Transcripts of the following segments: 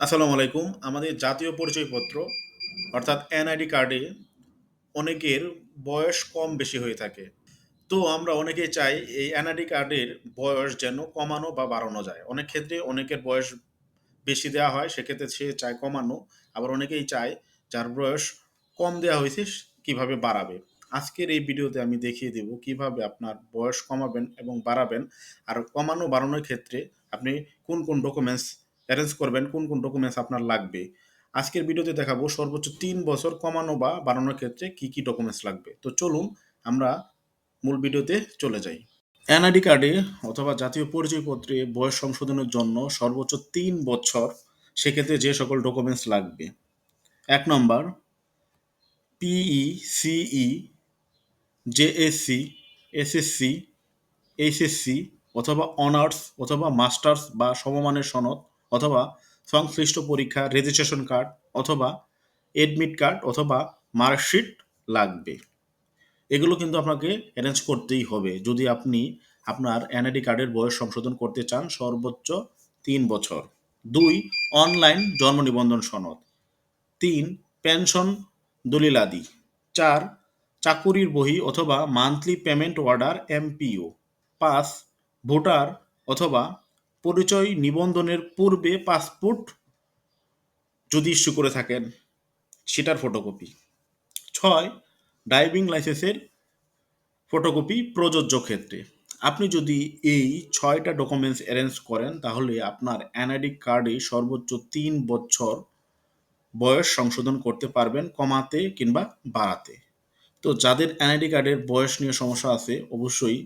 আসসালামু আলাইকুম। আমাদের জাতীয় পরিচয়পত্র, অর্থাৎ এনআইডি কার্ডে অনেকের বয়স কম বেশি হয়ে থাকে। তো আমরা অনেকেই চাই এই এনআইডি কার্ডের বয়স যেন কমানো বা বাড়ানো যায়। অনেক ক্ষেত্রে অনেকের বয়স বেশি দেওয়া হয়, সেক্ষেত্রে সে চায় কমানো। আবার অনেকেই চায় যার বয়স কম দেওয়া হয়েছে কীভাবে বাড়াবে। আজকের এই ভিডিওতে আমি দেখিয়ে দেব কীভাবে আপনার বয়স কমাবেন এবং বাড়াবেন। আর কমানো বাড়ানোর ক্ষেত্রে আপনি কোন কোন ডকুমেন্টস অ্যারেঞ্জ করবেন কোন কোন ডকুমেন্টস আপনার লাগবে। আজকের ভিডিওতে দেখাবো সর্বোচ্চ তিন বছর কমানো বা বাড়ানোর ক্ষেত্রে কি কি ডকুমেন্টস লাগবে। তো চলুন আমরা মূল ভিডিওতে চলে যাই। এনআইডি কার্ডে অথবা জাতীয় পরিচয়পত্রে বয়স সংশোধনের জন্য সর্বোচ্চ তিন বছর সেক্ষেত্রে যে সকল ডকুমেন্টস লাগবে। এক number PE CE JSC SSC HSC অথবা অনার্স অথবা মাস্টার্স বা সমমানের সনদ অথবা সংশ্লিষ্ট পরীক্ষা রেজিস্ট্রেশন কার্ড অথবা এডমিট কার্ড অথবা মার্কশিট লাগবে। এগুলো কিন্তু আপনাকে অ্যারেঞ্জ করতেই হবে। যদি আপনি আপনার এনআইডি কার্ডের বয়স সংশোধন করতে চান, সর্বোচ্চ তিন বছর। দুই অনলাইন জন্ম নিবন্ধন সনদ। তিন পেনশন দলিলাদি। চার, চাকুরির বহি অথবা মান্থলি পেমেন্ট অর্ডার এমপিও পাঁচ, ভোটার অথবা পরিচয় নিবন্ধনের পূর্বে পাসপোর্ট যদি ইস্যু করে থাকেন, সেটার ফটোকপি ছয় ড্রাইভিং লাইসেন্সের ফটোকপি প্রযোজ্য ক্ষেত্রে। আপনি যদি এই ছয়টা ডকুমেন্টস অ্যারেঞ্জ করেন, তাহলে আপনার এনআইডি কার্ডে সর্বোচ্চ তিন বছর বয়স সংশোধন করতে পারবেন কমাতে কিংবা বাড়াতে। তো যাদের এনআইডি কার্ডের বয়স নিয়ে সমস্যা আছে, অবশ্যই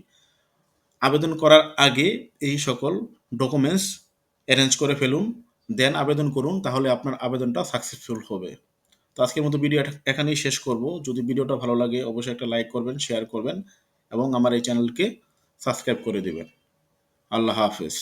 আবেদন করার আগে এই সকল ডকুমেন্টস অ্যারেঞ্জ করে ফেলুন দেন আবেদন করুন, তাহলে আপনার আবেদনটা সাকসেসফুল হবে। তো আজকের মতো ভিডিও এখানেই শেষ করব। যদি ভিডিওটা ভালো লাগে, অবশ্যই একটা লাইক করবেন শেয়ার করবেন, এবং আমার এই চ্যানেলকে সাবস্ক্রাইব করে দেবেন। আল্লাহ হাফেজ।